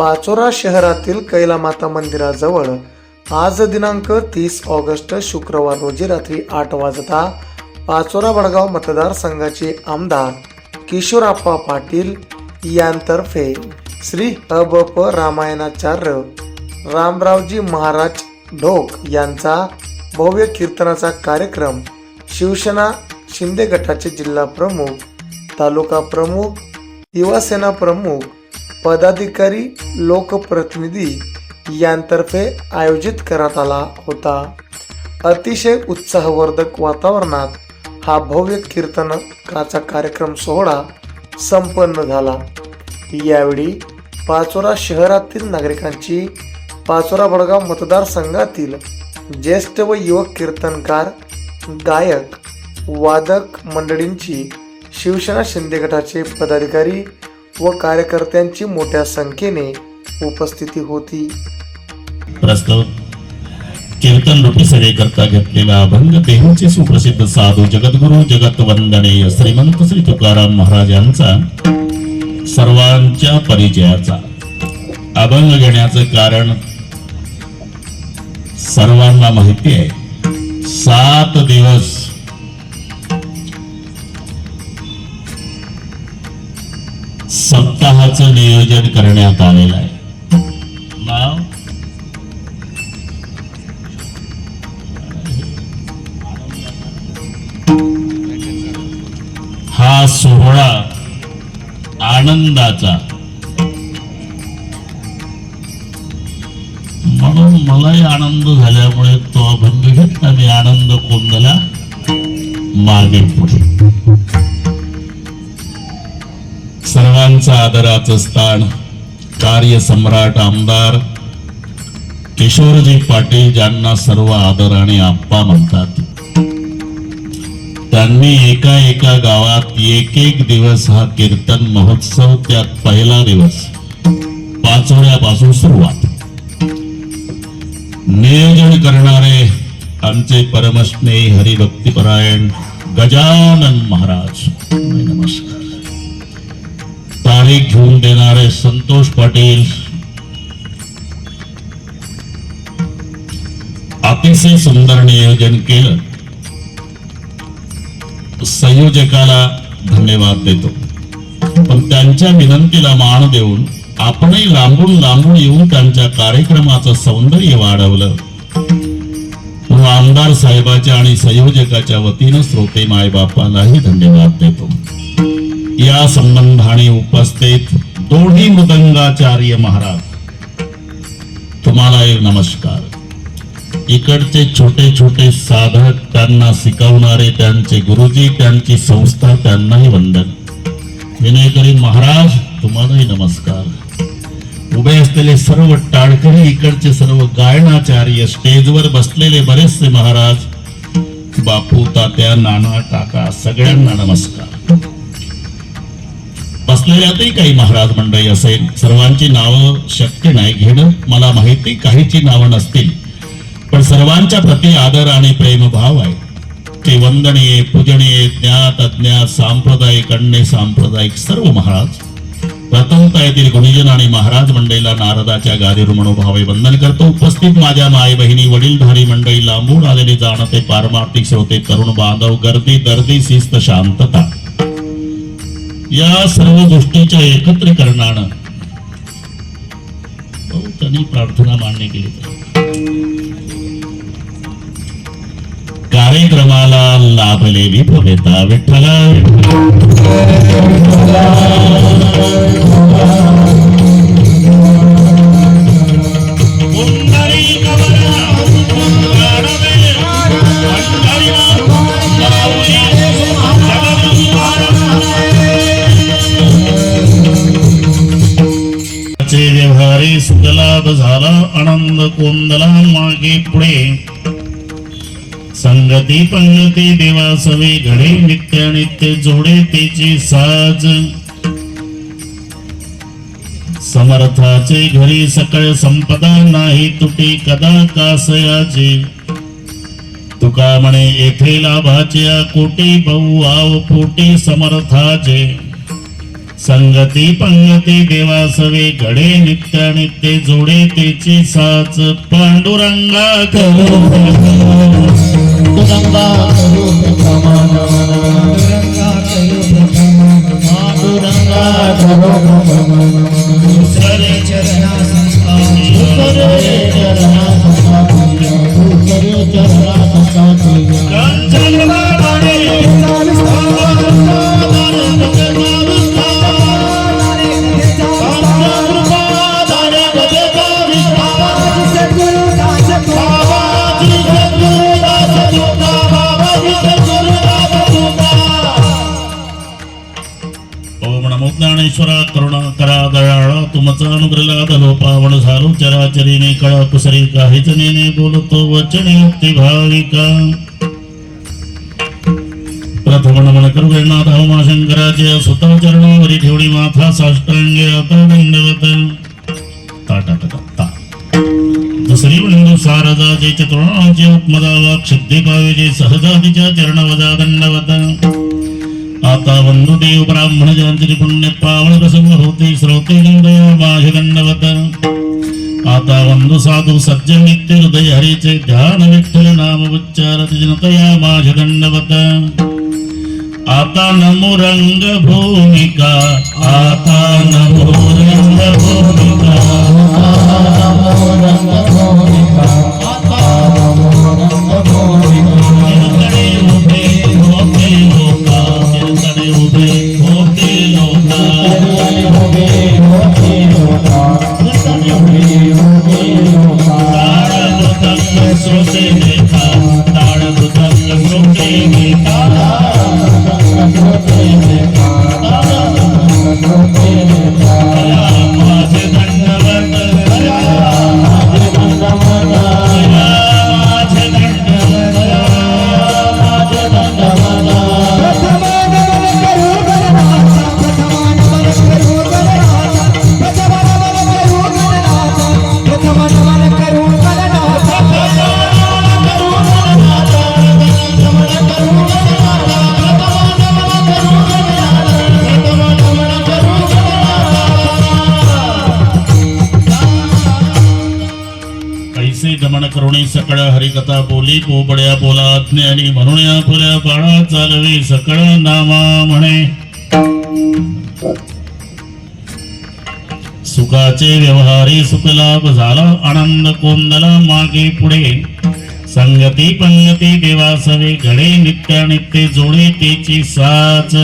पाचोरा शहरातील कैलामाता मंदिराजवळ आज दिनांक तीस ऑगस्ट शुक्रवार रोजी रात्री आठ वाजता पाचोरा वडगाव मतदारसंघाचे आमदार किशोराप्पा पाटील यांतर्फे श्री अबप रामायणाचार्य रामरावजी महाराज ढोक यांचा भव्य कीर्तनाचा कार्यक्रम शिवसेना शिंदे गटाचे जिल्हा प्रमुख तालुका प्रमुख युवासेना प्रमुख पदाधिकारी लोकप्रतिनिधी यांतर्फे आयोजित करण्यात आला होता. अतिशय उत्साहवर्धक वातावरणात हा भव्य कीर्तनकाचा कार्यक्रम सोहळा संपन्न झाला. यावेळी पाचोरा शहरातील नागरिकांची पाचोरा बडगाव मतदारसंघातील ज्येष्ठ व युवक कीर्तनकार गायक वादक मंडळींची शिवसेना शिंदे गटाचे पदाधिकारी व कार्यकर्त्यांची मोठ्या संख्येने उपस्थिती होती. प्रस्तुत कीर्तन रूपी करता घेतलेला अभंग देहूचे सुप्रसिद्ध साधू जगद्गुरु जगत वंदने श्रीमंत श्री तुकाराम महाराज यांचा सर्वांच्या परिचयाचा. अभंग घेण्याचं कारण सर्वांना माहिती आहे. सात दिवस सप्ताहाचं नियोजन करण्यात आलेलं आहे. नाव? हा सोहळा आनंदाचा. म्हणून मलाही आनंद झाल्यामुळे तो अभंग घेतला. मी आनंद कोंदला मागे पुढे. सर्वांचं आदराचं स्थान कार्य सम्राट आमदार किशोरजी पाटील ज्यांना सर्व आदराने आप्पा म्हणतात. त्यांनी एका एका गावात एक एक दिवस हा कीर्तन महोत्सव त्यात पहिला दिवस पाचोळ्यापासून सुरुवात. नियोजन करणारे आमचे परमस्नेही हरिभक्तीपरायण गजानन महाराज. नमस्कार. माईक घेऊन देणारे संतोष पाटील. अतिशय सुंदर नियोजन केलं. संयोजकाला धन्यवाद देतो. पण त्यांच्या विनंतीला मान देऊन आपणही लांबून लांबून येऊन त्यांच्या कार्यक्रमाचं सौंदर्य वाढवलं. म्हणून आमदार साहेबाच्या आणि संयोजकाच्या वतीनं श्रोते मायबापालाही धन्यवाद देतो. या संबंधाने उपस्थित दोन्ही मृदंगाचार्य महाराज तुम्हाला एक नमस्कार. इकडचे छोटे छोटे साधक त्यांना शिकवणारे त्यांचे गुरुजी त्यांची संस्था त्यांनाही वंदन. विनयकरी महाराज तुम्हालाही नमस्कार. उभे असलेले सर्व टाळकरी इकडचे सर्व गायनाचार्य स्टेजवर बसलेले बरेचसे महाराज बापू तात्या नाना काका सगळ्यांना नमस्कार. असलेल्यातही काही महाराज मंडळी असेल सर्वांची नावं शक्य नाही घेणं मला माहिती काहीची नावं नसतील. पण सर्वांच्या प्रती आदर आणि प्रेमभाव आहे. ते वंदनीय पूजनीय ज्ञात अज्ञात सांप्रदायिक अन्य सांप्रदायिक सर्व महाराज. प्रथमता येथील गुणिजन आणि महाराज मंडळीला नारदाच्या गादीवर मनोभावे वंदन करतो. उपस्थित माझ्या माय बहिणी वडीलधारी मंडळी लांबून आलेले जाणते पारमार्थिक श्रोते तरुण बांधव गर्दी दर्दी शिस्त शांतता. या सर्व गोष्टीच्या एकत्रीकरणानं त्यांनी प्रार्थना मान्य केली कार्यक्रमाला लाभले विभवेता विठ्ठला. व्यवहारी सुखलाभ झाला आनंद कोंदला मागे पुढे. संगती पंगती देवासवे घडे नित्य नित्य जोडे तेची साज. समर्थाचे घरी सकळ संपदा नाही तुटी कदा कासयाचे तुका म्हणे येथे लाभाचे कोटी बहु आव पोटी समर्थाचे संगती पंगती देवासवे घडे नित्य नित्य जोडे तेची साच. पांडुरंगा चरणा ज्ञानेश्वरा करुणा करा दयाळ तुमचा अनुग्रह लो पावन झालो चराचरीने कळा कुसरी काहीच नेने बोलतो वचने युक्ती भाविका. प्रथम नमन करू गणनाथ उमा शंकराचे सुता चरणावरी ठेवणी माथा साष्टांगे आता दंडवत ताटा टाटा दुसरी बिंदू सारदा जे चतुर्णाचे उपमदावा क्षुद्धी पावेजे सहजातीच्या चरणवदा दंडवत. आता वंदू देव ब्राह्मण जयंती पुण्य पावन प्रसंग होते श्रोते दया माझे दंडवत आता वंदू साधू सज्जन नित्य हृदय हरीचे ध्यान विठ्ठल नाम उच्चारत जनतया হবে करुणी सकळ हरिकथा बोली पोपड्या बोला ज्ञानी म्हणून या फुल्या बाळा चालवी सकळ नामा म्हणे. सुखाचे व्यवहारी सुखलाभ झाला आनंद कोंदला मागे पुढे. संगती पंगती देवासवे घडे नित्यानित्य जोडे तेची साच.